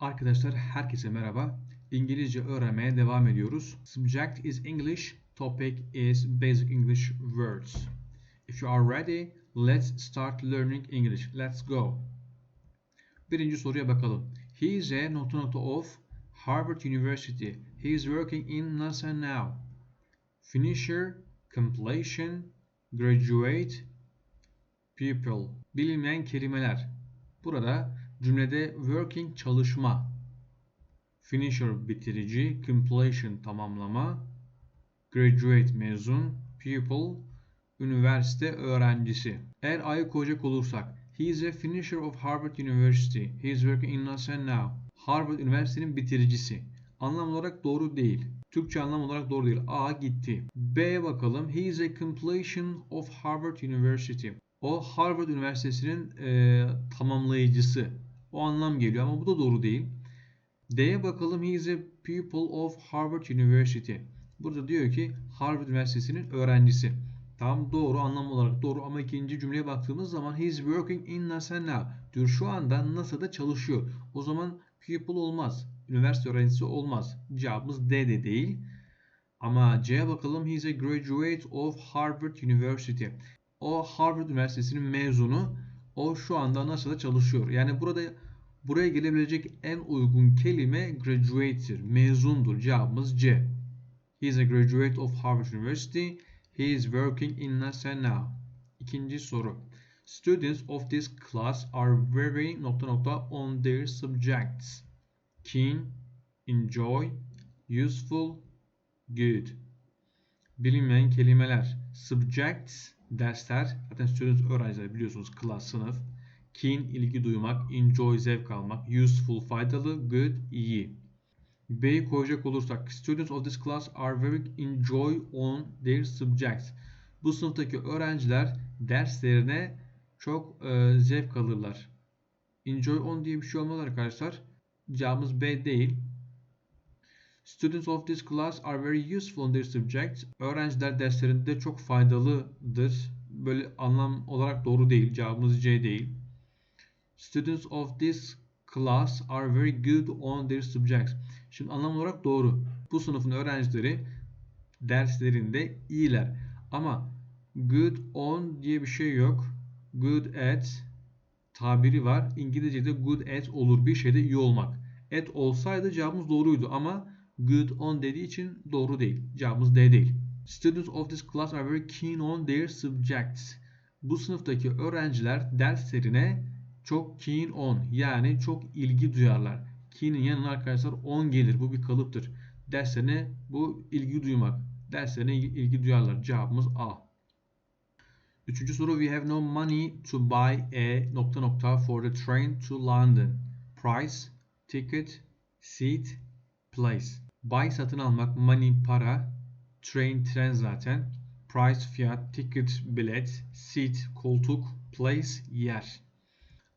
Arkadaşlar herkese merhaba. İngilizce öğrenmeye devam ediyoruz. Subject is English, topic is basic English words. If you are ready, let's start learning English. Let's go. Birinci soruya bakalım. He is a nokta nokta of Harvard University. He is working in NASA now. Finisher, completion, graduate, pupil. Bilinmeyen kelimeler. Burada cümlede working çalışma, finisher bitirici, completion tamamlama, graduate mezun, pupil üniversite öğrencisi. Eğer A'yı koyacak olursak He is a finisher of Harvard University. He is working in NASA now. Harvard Üniversitesi'nin bitiricisi. Anlam olarak doğru değil. Türkçe anlam olarak doğru değil. A gitti. B'ye bakalım. He is a completion of Harvard University. O Harvard Üniversitesi'nin e, tamamlayıcısı. O anlam geliyor ama bu da doğru değil. D'ye bakalım. He is a pupil of Harvard University. Burada diyor ki Harvard Üniversitesi'nin öğrencisi. Tam doğru anlam olarak doğru ama ikinci cümleye baktığımız zaman he is working in NASA now. Diyor şu anda NASA'da çalışıyor. O zaman pupil olmaz. Üniversite öğrencisi olmaz. Cevabımız D de değil. Ama C'ye bakalım. He is a graduate of Harvard University. O Harvard Üniversitesi'nin mezunu. O şu anda NASA'da çalışıyor. Yani burada buraya gelebilecek en uygun kelime graduate'tir. Mezundur. Cevabımız C. He is a graduate of Harvard University. He is working in NASA now. İkinci soru. Students of this class are very nokta nokta on their subjects. Keen, enjoy, useful, good. Bilinmeyen kelimeler. Subjects, dersler. Zaten students öğrenciler biliyorsunuz class, sınıf. Keen, ilgi duymak. Enjoy, zevk almak. Useful, faydalı. Good, iyi. B'yi koyacak olursak students of this class are very enjoy on their subjects. Bu sınıftaki öğrenciler derslerine çok e, zevk alırlar. Enjoy on diye bir şey olmaz arkadaşlar. Cevabımız B değil. Students of this class are very useful on their subjects. Öğrenciler derslerinde çok faydalıdır. Böyle anlam olarak doğru değil. Cevabımız C değil. Students of this class are very good on their subjects. Şimdi anlam olarak doğru. Bu sınıfın öğrencileri derslerinde iyiler. Ama good on diye bir şey yok. Good at tabiri var. İngilizce'de good at olur. Bir şeyde iyi olmak. At olsaydı cevabımız doğruydu ama good on dediği için doğru değil. Cevabımız D değil. Students of this class are very keen on their subjects. Bu sınıftaki öğrenciler derslerine çok keen on yani çok ilgi duyarlar. Keen'in yanına arkadaşlar on gelir. Bu bir kalıptır. Derslerine bu ilgi duymak. Derslerine ilgi duyarlar. Cevabımız A. Üçüncü soru. We have no money to buy a nokta nokta for the train to London. Price, ticket, seat, place. Buy satın almak, money para, train tren zaten. Price fiyat, ticket bilet, seat koltuk, place yer.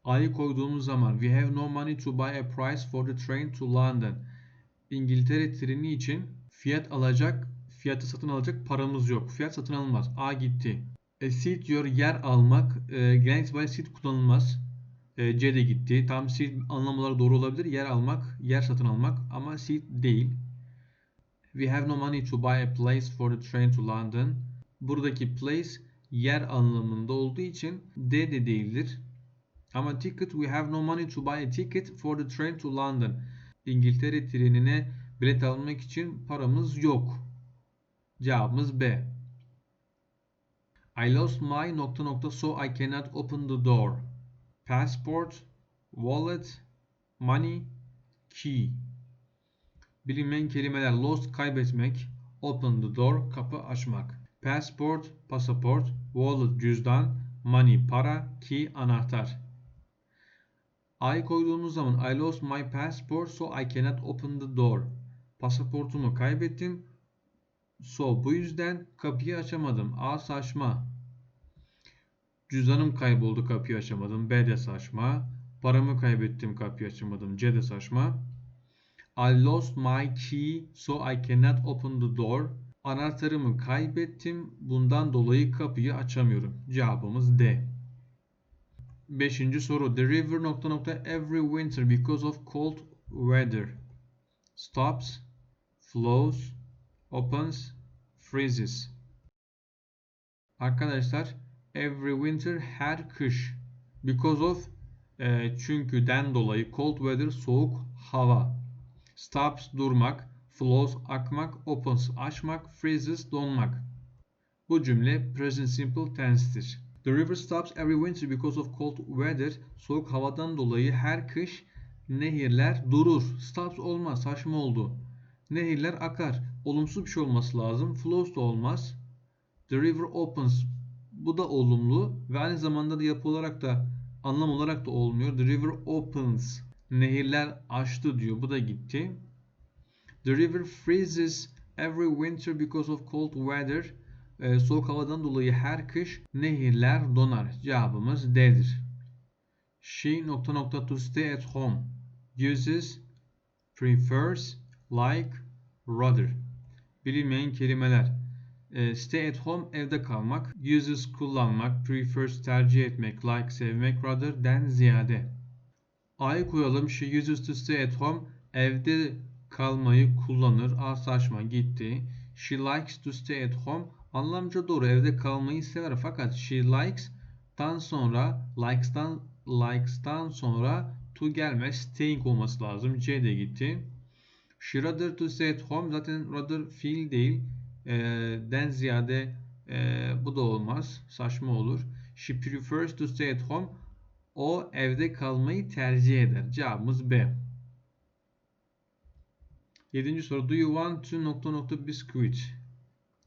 A'yı koyduğumuz zaman we have no money to buy a price for the train to London. İngiltere treni için fiyat alacak, fiyatı satın alacak paramız yok. Fiyat satın alınmaz. A gitti. E, seat diyor yer almak. E, genel itibariyle seat kullanılmaz. E, C de gitti. Tam seat anlamları doğru olabilir. Yer almak, yer satın almak ama seat değil. We have no money to buy a place for the train to London. Buradaki place yer anlamında olduğu için D de değildir. Ama ticket we have no money to buy a ticket for the train to London. İngiltere trenine bilet almak için paramız yok. Cevabımız B. I lost my nokta nokta so I cannot open the door. Passport, wallet, money, key. Bilinmeyen kelimeler lost kaybetmek, open the door kapı açmak. Passport pasaport, wallet cüzdan, money para, key anahtar. I koyduğumuz zaman I lost my passport so I cannot open the door. Pasaportumu kaybettim. So bu yüzden kapıyı açamadım. A saçma. Cüzdanım kayboldu kapıyı açamadım. B de saçma. Paramı kaybettim kapıyı açamadım. C de saçma. I lost my key so I cannot open the door. Anahtarımı kaybettim. Bundan dolayı kapıyı açamıyorum. Cevabımız D. Beşinci soru. The river nokta nokta every winter because of cold weather. Stops, flows, opens, freezes. Arkadaşlar every winter her kış because of e, çünküden dolayı cold weather soğuk hava stops durmak flows akmak opens açmak freezes donmak bu cümle present simple tense'tir. The river stops every winter because of cold weather. Soğuk havadan dolayı her kış nehirler durur. Stops olmaz. Saçma oldu. Nehirler akar. Olumsuz bir şey olması lazım. Flows da olmaz. The river opens. Bu da olumlu ve aynı zamanda da yapı olarak da anlam olarak da olmuyor. The river opens. Nehirler açtı diyor. Bu da gitti. The river freezes every winter because of cold weather. Ee, soğuk havadan dolayı her kış nehirler donar. Cevabımız D'dir. She nokta nokta to stay at home. Uses, prefers, like, rather. Bilinmeyen kelimeler. Ee, stay at home evde kalmak. Uses kullanmak. Prefers tercih etmek. Like sevmek. Rather den ziyade. A'yı koyalım. She uses to stay at home. Evde kalmayı kullanır. A gitti. She likes to stay at home. Anlamca doğru evde kalmayı sever fakat she likes dan sonra likes'tan likes'tan sonra to gelmez staying olması lazım. C de gitti. She rather to stay at home zaten rather fiil değil. E, den ziyade e, bu da olmaz. Saçma olur. She prefers to stay at home. O evde kalmayı tercih eder. Cevabımız B. Yedinci soru. Do you want to nokta nokta biscuit?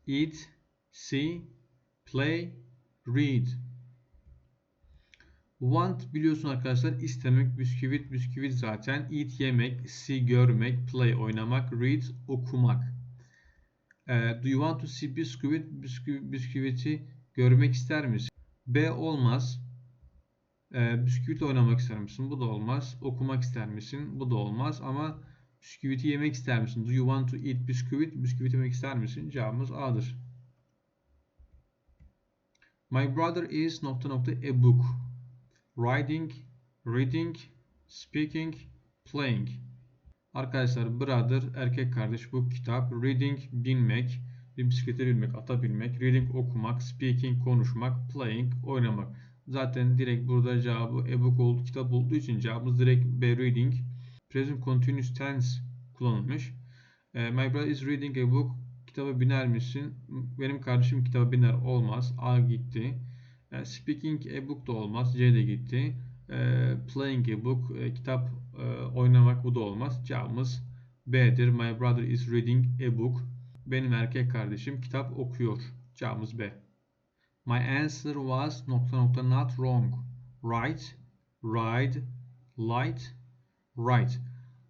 Eat, see, play, read. Want biliyorsun arkadaşlar istemek, bisküvit, bisküvit zaten. Eat yemek, see görmek, play oynamak, read okumak. Ee, do you want to see bisküvit, bisküvit bisküviti görmek ister misin? B olmaz. Ee, bisküvit oynamak ister misin? Bu da olmaz. Okumak ister misin? Bu da olmaz ama bisküviti yemek ister misin? Do you want to eat bisküvit? Bisküvit yemek ister misin? Cevabımız A'dır. My brother is nokta nokta a book. Writing, reading, speaking, playing. Arkadaşlar brother erkek kardeş bu kitap. Reading bilmek, bir bisiklete binmek, ata binmek. Reading okumak, speaking konuşmak, playing oynamak. Zaten direkt burada cevabı e-book oldu, kitap olduğu için cevabımız direkt B reading. Present continuous tense kullanılmış. My brother is reading a book. Kitaba biner misin? Benim kardeşim kitaba biner olmaz. A gitti. Speaking a book da olmaz. C de gitti. Playing a book. Kitap oynamak bu da olmaz. Cevabımız B'dir. My brother is reading a book. Benim erkek kardeşim kitap okuyor. Cevabımız B. My answer was nokta nokta not wrong. Right, ride, light, right.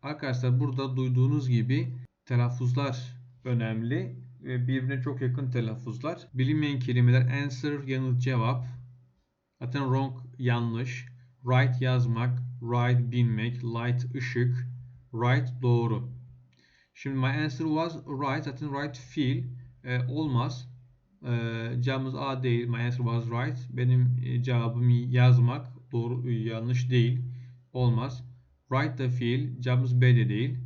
Arkadaşlar burada duyduğunuz gibi telaffuzlar önemli birbirine çok yakın telaffuzlar. Bilinmeyen kelimeler answer yanıt cevap. Zaten wrong yanlış. Right yazmak, ride binmek, light ışık, right doğru. Şimdi my answer was right. Zaten right fiil e, olmaz. E, cevabımız A değil. My answer was right. Benim e, cevabım yazmak doğru yanlış değil. Olmaz. Right da fiil. Cevabımız B de değil.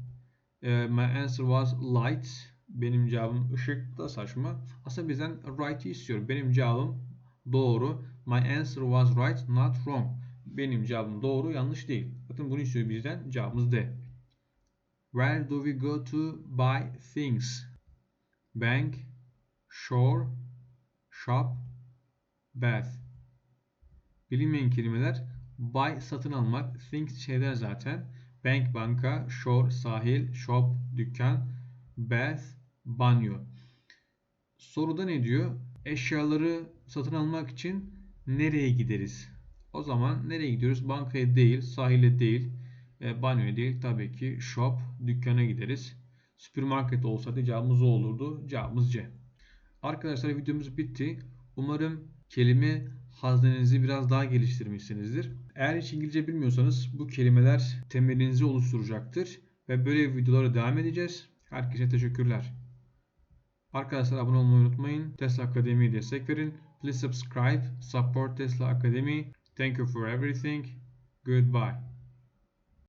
E, my answer was light. Benim cevabım ışık da saçma. Aslında bizden right'i istiyor. Benim cevabım doğru. My answer was right, not wrong. Benim cevabım doğru, yanlış değil. Bakın bunu istiyor bizden. Cevabımız D. Where do we go to buy things? Bank, shore, shop, bath. Bilinmeyen kelimeler. Buy satın almak, things şeyler zaten. Bank banka, shore sahil, shop dükkan, bath banyo. Soruda ne diyor? Eşyaları satın almak için nereye gideriz? O zaman nereye gidiyoruz? Bankaya değil, sahile değil, e, banyoya değil. Tabii ki shop, dükkana gideriz. Süpermarket olsaydı cevabımız o olurdu. Cevabımız C. Arkadaşlar videomuz bitti. Umarım kelime haznenizi biraz daha geliştirmişsinizdir. Eğer hiç İngilizce bilmiyorsanız bu kelimeler temelinizi oluşturacaktır. Ve böyle videolara devam edeceğiz. Herkese teşekkürler. Arkadaşlar abone olmayı unutmayın. Tesla Akademi'ye destek verin. Please subscribe, support Tesla Academy. Thank you for everything. Goodbye.